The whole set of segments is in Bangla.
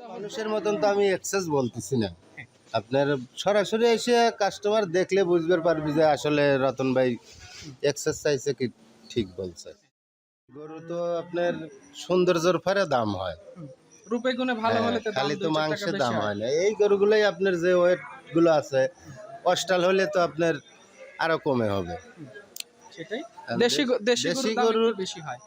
মানুষের মতন তো আমি এক্সেস বলতেছি না। আপনার সরাসরি এসে কাস্টমার দেখলে বুঝতে পারবি যে আসলে রতন ভাই এক্সেস চাইছে কি ঠিক বলছে। গরু তো আপনার সৌন্দর্যর ফরে দাম হয়। রূপে গুণে ভালো হ্যাঁ, হলে তো খালি তো মাংসের দাম হয়। না। এই গরুগুলোই আপনার যে ওয়েটগুলো আছে অস্টাল হলে তো আপনার আরও কমে হবে। সেটাই। দেশি দেশি একটু বেশি হয়।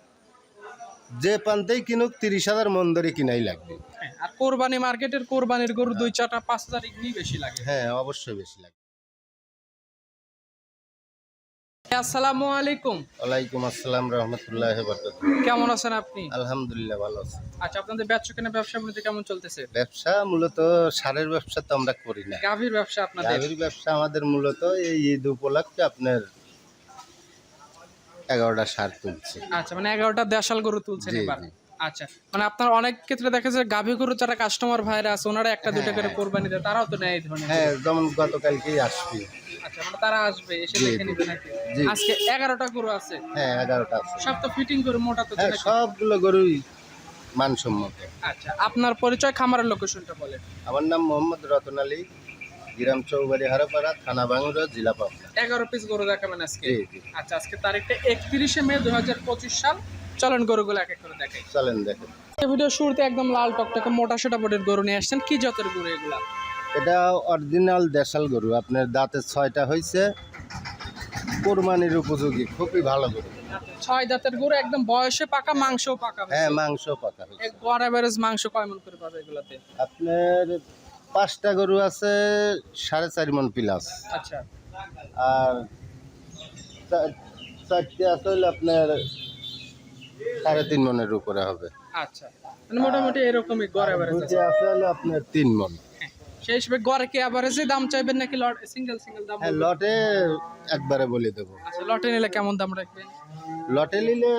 যে পান্তেই কিনুক তিরিশ হাজার মন ধরে কিনাই লাগবে। হ্যাঁ, আর কোরবানি মার্কেটের কোরবানির গরু দুই চারটা পাঁচ হাজার এগুলি বেশি লাগে। হ্যাঁ অবশ্যই বেশি লাগবে আসসালামু আলাইকুম। ওয়ালাইকুম আসসালাম রহমতুল্লাহ কেমন আছেন আপনি? আলহামদুলিল্লাহ ভালো আছি। আচ্ছা আপনাদের ব্যবসা কেনা ব্যবসা মধ্যে কেমন চলতেছে? ব্যবসা মূলত সারের ব্যবসা তো আমরা করি না। গাভীর ব্যবসা আপনাদের? গাভীর ব্যবসা আমাদের মূলত এই ঈদ উপলক্ষে আপনার এগারোটা সার তুলছে। আচ্ছা মানে এগারোটা দেশাল গরু তুলছেন জি, এবার। জি। আচ্ছা মানে আপনার অনেক ক্ষেত্রে দেখা যায় গাভী গরু যারা কাস্টমার ভাইরা আছে ওনারা একটা দুটো করে কোরবানি দেয় তারাও তো নেয় এই ধরনের হ্যাঁ যেমন গতকালকেই আসবি। আচ্ছা মানে তারা আসবে এসে জি, দেখে জি। নিবে নাকি? জি। আজকে এগারোটা গরু আছে। হ্যাঁ এগারোটা আছে। সব তো ফিটিং করে মোটা তো হ্যাঁ? সবগুলো গরুই মানসম্মত। আচ্ছা আপনার পরিচয় খামারের লোকেশনটা বলেন। আমার নাম মোহাম্মদ রতন আলী গ্রাম চৌবাড়ি হারাপাড়া থানা বাংলা জেলা পাবনা। এগারো পিস গরু দেখাবেন আজকে? আচ্ছা আজকে তারিখটা একত্রিশে মে দু হাজার পঁচিশ সাল। চলেন গরুগুলো এক এক করে দেখাই। চলেন দেখেন। এই ভিডিও শুরুতে একদম লাল টকটকে মোটা সোটা বোর্ডের গরু নিয়ে আসছেন। কি জাতের গরু এগুলা? এটা অরিজিনাল দেশাল গরু। আপনার দাঁতের ছয়টা হয়েছে কোরবানির উপযোগী খুবই ভালো গরু। ছয় দাঁতের গরু একদম বয়সে পাকা মাংসও পাকা হ্যাঁ মাংস পাকা গড় অ্যাভারেজ মাংস কয় মন করে পাবে এগুলাতে? আপনার পাঁচটা গরু আছে সাড়ে চার মন প্লাস আচ্ছা। আর চারটে আছে হলে আপনার সাড়ে তিন মনের উপরে হবে। আচ্ছা। মানে মোটামুটি এরকমই গড় অ্যাভারেজ আছে। আছে হলে আপনার তিন মন। হ্যাঁ। সেই হিসেবে গড়ে কি অ্যাভারেজে দাম চাইবেন নাকি লট সিঙ্গেল সিঙ্গেল দাম হ্যাঁ লটে একবারে বলে দেবো। আচ্ছা লটে নিলে কেমন দাম রাখবেন? লটে নিলে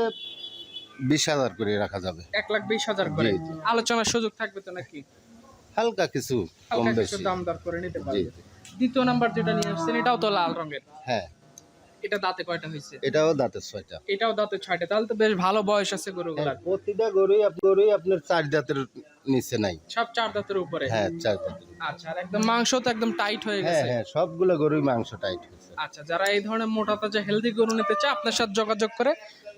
বিশ হাজার করে রাখা যাবে। এক লাখ বিশ হাজার করে। আলোচনার সুযোগ থাকবে তো নাকি? হালকা কিছু কম বেশি। দাম দর করে নিতে পারবে। দ্বিতীয় নাম্বার যেটা নিয়ে আসছেন এটাও তো লাল রঙের। হ্যাঁ। এটা দাঁতে কয়টা হয়েছে? এটাও দাঁতে ছয়টা। এটাও দাঁতে ছয়টা। তাহলে তো বেশ ভালো বয়স আছে হ্যাঁ, গরুগুলার প্রতিটা গরুই গরুই আপনার চার দাঁতের নিচে নাই। সব চার দাঁতের উপরে? হ্যাঁ চার দাঁতের আচ্ছা আর একদম মাংস তো একদম টাইট হয়ে হ্যাঁ গেছে। হ্যাঁ সবগুলো গরুই মাংস টাইট হয়েছে। আচ্ছা যারা এই ধরনের মোটা তাজা হেলদি গরু নিতে চায় আপনার সাথে যোগাযোগ করে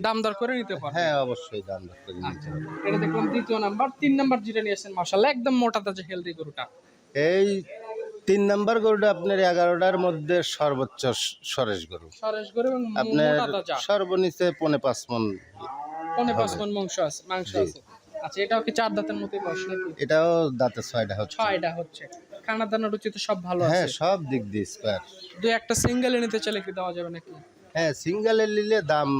দাম দর করে নিতে পারবে। হ্যাঁ অবশ্যই দাম দর করে নিতে হবে। এটা দেখলাম দ্বিতীয় নাম্বার তিন নাম্বার যেটা নিয়ে আসছেন মাসাল্লাহ একদম মোটা তাজা হেলদি গরুটা। এই তিন নাম্বার গরুটা আপনার এগারোটার মধ্যে সর্বোচ্চ সরেশ গরু। সরেশ গরু আপনার সর্বনিচে পনে পাঁচ মন পনে পাঁচ মন মাংস আছে মাংস আছে। আচ্ছা এটাও কি চার দাঁতের মতোই বয়স নাকি? এটাও দাঁতের ছয়টা হচ্ছে। ছয়টা হচ্ছে। খানা দানা রুচি তো সব ভালো হ্যাঁ সব দিক দিয়ে স্কোয়ার দু একটা সিঙ্গেল নিতে চাইলে কি দেওয়া যাবে নাকি? হ্যাঁ সিঙ্গেলে নিলে দাম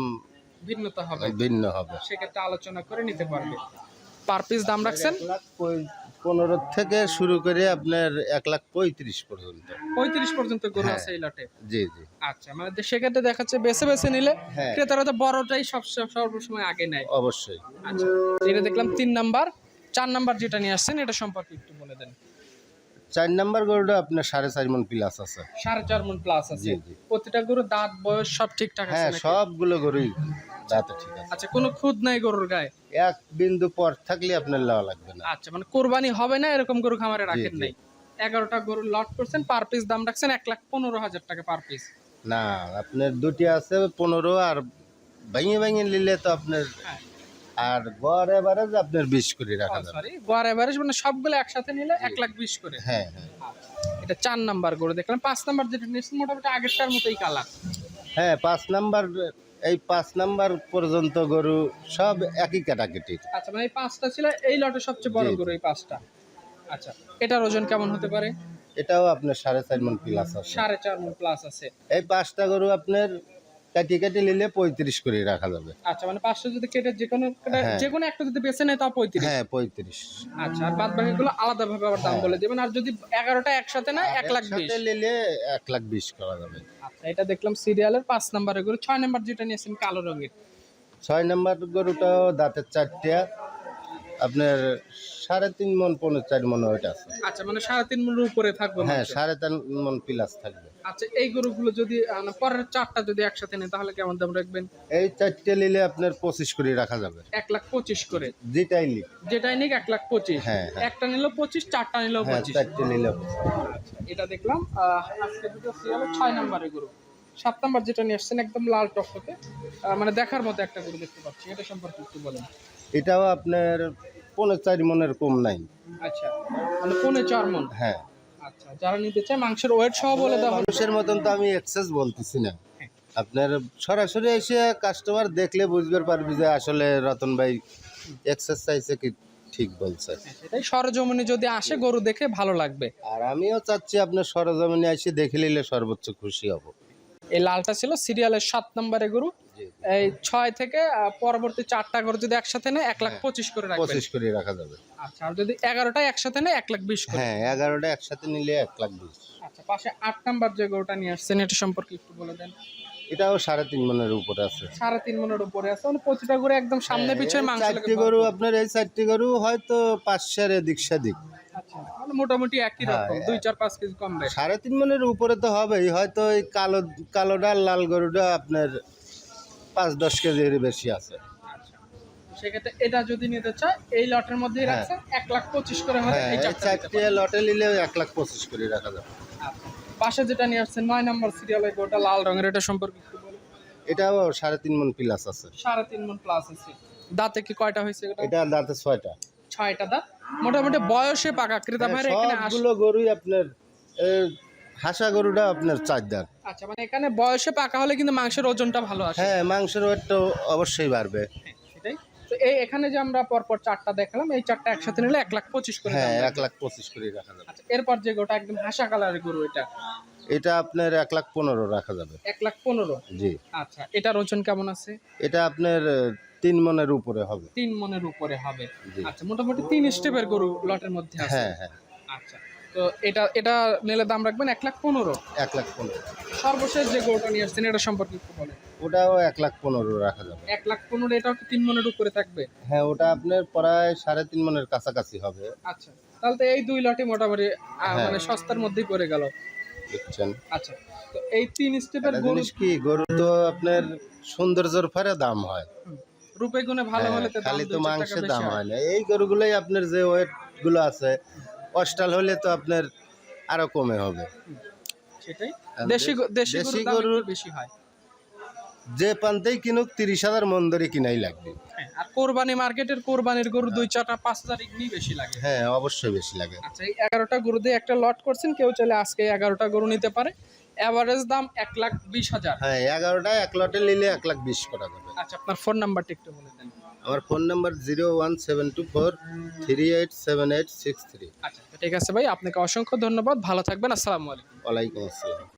ভিন্নতা হবে। ভিন্ন হবে। সেক্ষেত্রে আলোচনা করে নিতে পারবে। পার পিস দাম রাখছেন? পনেরো থেকে শুরু করে আপনার এক লাখ পঁয়ত্রিশ পর্যন্ত। পঁয়ত্রিশ পর্যন্ত গরু হ্যাঁ। আছে এই লটে? জি জি। আচ্ছা মানে সেক্ষেত্রে দেখাচ্ছে বেছে বেছে নিলে হ্যাঁ। ক্রেতারা তো বড়টাই সব সর্বসময় আগে নেয়। অবশ্যই। আচ্ছা যেটা দেখলাম তিন নাম্বার চার নাম্বার যেটা নিয়ে আসছেন এটা সম্পর্কে একটু বলে দেন। চার নাম্বার গরুটা আপনার সাড়ে চার মন প্লাস আছে। সাড়ে চার মন প্লাস আছে। প্রতিটা গরু দাঁত বয়স সব ঠিকঠাক আছে হ্যাঁ সবগুলো গরুই দাঁতে ঠিক আছে। আচ্ছা কোনো খুদ নাই গরুর গায়ে? এক বিন্দু পর থাকলে আপনার লওয়া লাগবে না। আচ্ছা মানে কোরবানি হবে না এরকম গরু খামারে রাখেন নাই? এগারোটা গরু লট করছেন পার পিস দাম রাখছেন এক লাখ পনেরো হাজার টাকা পার পিস না আপনার দুটি আছে পনেরো আর ভেঙে ভেঙে নিলে তো আপনার হ্যাঁ। আর গড় এভারেজ আপনার বিশ করে রাখা যাবে। সরি এভারেজ মানে সবগুলো একসাথে নিলে এক লাখ বিশ করে। হ্যাঁ হ্যাঁ। এটা চার নাম্বার গরু দেখলাম পাঁচ নাম্বার যেটা নিয়েছেন মোটামুটি আগেরটার মতোই কালার হ্যাঁ পাঁচ নাম্বার এই পাঁচ নাম্বার পর্যন্ত গরু সব একই ক্যাটাগরির আচ্ছা মানে এই পাঁচটা ছিল এই লটে সবচেয়ে বড় জি। গরু এই পাঁচটা। আচ্ছা এটার ওজন কেমন হতে পারে? এটাও আপনার সাড়ে চার মন প্লাস আছে। সাড়ে চার মন প্লাস আছে। এই পাঁচটা গরু আপনার কাটি কেটে নিলে পঁয়ত্রিশ করে রাখা যাবে। আচ্ছা মানে পাঁচশো যদি কেটে যে কোনো হ্যাঁ। যে কোনো একটা যদি বেছে নেয় তাও পঁয়ত্রিশ। হ্যাঁ পঁয়ত্রিশ। আচ্ছা আর বাদ বাকিগুলো আলাদা ভাবে আবার দাম হ্যাঁ। বলে দেবেন। আর যদি এগারোটা একসাথে না এক লাখ বিশ। নিলে এক লাখ বিশ করা যাবে। আচ্ছা এটা দেখলাম সিরিয়ালের পাঁচ নাম্বারের গরু। ছয় নাম্বার যেটা নিয়েছেন কালো রঙের। ছয় নাম্বার গরুটাও দাঁতের চারটা আপনার সাড়ে তিন মন পনেরো চার মন ওইটা আছে। আচ্ছা মানে সাড়ে তিন মনের উপরে থাকবে হ্যাঁ সাড়ে তিন মন প্লাস থাকবে। আচ্ছা এই গরুগুলো যদি পরের চারটা যদি একসাথে নেই তাহলে কেমন দাম রাখবেন? এই চারটে নিলে আপনার পঁচিশ করে রাখা যাবে। এক লাখ পঁচিশ করে? যেটাই নিক। যেটাই নিক এক লাখ পঁচিশ? হ্যাঁ, হ্যাঁ। একটা নিলো পঁচিশ চারটা নিলেও হ্যাঁ পঁচিশ। চারটে নিলে আচ্ছা এটা দেখলাম। আজকে দুটো সিরিয়ালে ছয় নাম্বারের গরু। সাত নাম্বার যেটা নিয়ে আসছেন একদম লাল টকটকে। মানে দেখার মতো একটা গরু দেখতে পাচ্ছি। এটা সম্পর্কে একটু বলেন। এটাও আপনার পনেরো চার মনের কম নাই। আচ্ছা মানে পৌনে চার মন। হ্যাঁ। আচ্ছা যারা নিতে চায় মাংসের ওয়েট সহ বলে হবে। মানুষের মতন তো আমি এক্সেস বলতেছি না। আপনার সরাসরি এসে কাস্টমার দেখলে বুঝতে পারবি যে আসলে রতন ভাই এক্সেস চাইছে কি ঠিক বলছে। সেটাই সরজমিনে যদি আসে গরু দেখে ভালো লাগবে। আর আমিও চাচ্ছি আপনার সরজমিনে এসে দেখে নিলে সর্বোচ্চ খুশি হব। এই লালটা ছিল সিরিয়ালের সাত নম্বরে গরু। এই ছয় থেকে পরবর্তী চারটা গরু যদি একসাথে নেয় এক লাখ পঁচিশ করে রাখবেন। পঁচিশ করে রাখা যাবে। আচ্ছা আর যদি এগারোটা একসাথে নেয় এক লাখ বিশ হ্যাঁ এগারোটা একসাথে নিলে এক লাখ বিশ। আচ্ছা পাশে আট নাম্বার যে গরুটা নিয়ে আসছেন এটা সম্পর্কে একটু বলে দেন। এটাও সাড়ে তিন মনের উপরে আছে। সাড়ে তিন মনের উপরে আছে। মানে প্রতিটা গরু একদম সামনে পিছনে মাংস হ্যাঁ, চারটি গরু আপনার এই চারটি গরু হয়তো পাঁচশের এদিক সেদিক। মোটামুটি একই রকম দুই চার পাঁচ কেজি কম সাড়ে তিন মনের উপরে তো হবেই হয়তো এই কালো কালোটা লাল গরুটা আপনার পাঁচ দশ কেজির বেশি আছে। সেক্ষেত্রে এটা যদি নিতে চায় এই লটের মধ্যেই। রাখছেন এক লাখ পঁচিশ করে হলে এই এই চারটা নিতে চারটে লটে নিলে এক লাখ পঁচিশ করে রাখা যাবে। আচ্ছা। পাশে যেটা নিয়ে আসছেন নয় নম্বর সিরিয়ালের গোটা লাল রঙের এটা সম্পর্কে একটু বলুন। এটাও সাড়ে তিন মন প্লাস আছে। সাড়ে তিন মন প্লাস আছে। দাঁতে কি কয়টা হয়েছে এটা? এটা দাঁতে ছয়টা। ছয়টা দাঁত। মোটামুটি বয়সে পাকা ক্রেতা ভাইরা এখানে হ্যাঁ, সবগুলো গরুই আপনার হাসা গরুটা আপনার চার দাঁত। আচ্ছা মানে এখানে বয়সে পাকা হলে কিন্তু মাংসের ওজনটা ভালো আসে। হ্যাঁ মাংসের ওয়েটটা অবশ্যই বাড়বে। হ্যাঁ, সেটাই। তো এই এখানে যে আমরা পরপর চারটা দেখালাম এই চারটা একসাথে নিলে এক লাখ পঁচিশ করে হ্যাঁ এক লাখ পঁচিশ করে রাখা যাবে। আচ্ছা এরপর যে গোটা একদম হাসা কালারের গরু এটা? এটা আপনার এক লাখ পনেরো রাখা যাবে। এক লাখ পনেরো? জি। আচ্ছা এটার ওজন কেমন আছে? এটা আপনার তিন মনের উপরে হবে। তিন মনের উপরে হবে। আচ্ছা মোটামুটি তিন স্টেপের গরু লটের মধ্যে আছে। হ্যাঁ হ্যাঁ। আচ্ছা তো এটা এটা নিলে দাম রাখবেন এক লাখ পনেরো? এক লাখ পনেরো। সর্বশেষ যে গরুটা নিয়ে আসছেন এটা সম্পর্কে একটু বলেন। ওটাও এক লাখ পনেরো রাখা যাবে। এক লাখ পনেরো এটাও কি তিন মনের উপরে থাকবে? হ্যাঁ ওটা আপনার প্রায় সাড়ে তিন মনের কাছাকাছি হবে। আচ্ছা তাহলে তো এই দুই লটই মোটামুটি হ্যাঁ। মানে সস্তার মধ্যেই পড়ে গেল। বুঝছেন? আচ্ছা তো এই তিন স্টেপের গরু কি গরু তো আপনার সৌন্দর্যের ফেরে দাম হয়। রূপে গুণে ভালো হ্যাঁ, হলে খালি তো মাংসের দাম হয়। না। এই গরুগুলোই আপনার যে ওয়েটগুলো আছে অস্টাল হলে তো আপনার আরও কমে হবে। সেটাই। দেশি দেশি গরুর বেশি হয়। যে পান্তেই কিনুক তিরিশ হাজার মন্দরে কিনাই লাগবে। আর কোরবানি মার্কেটের কোরবানির গরু দুই চারটা পাঁচ হাজার এমনি বেশি লাগে। হ্যাঁ অবশ্যই বেশি লাগে। আচ্ছা এই এগারোটা গরু দিয়ে একটা লট করছেন কেউ চাইলে আজকে এগারোটা গরু নিতে পারে। অ্যাভারেজ দাম এক লাখ বিশ হাজার। হ্যাঁ এগারোটা এক লটে নিলে এক লাখ বিশ করা যাবে। আচ্ছা আপনার ফোন নাম্বারটা একটু বলে দেন। আমার phone number zero one seven two four three eight seven eight six three আচ্ছা ঠিক আছে ভাই আপনাকে অসংখ্য ধন্যবাদ। ভালো থাকবেন আসসালামু আলাইকুম। ওয়ালাইকুম আসসালাম।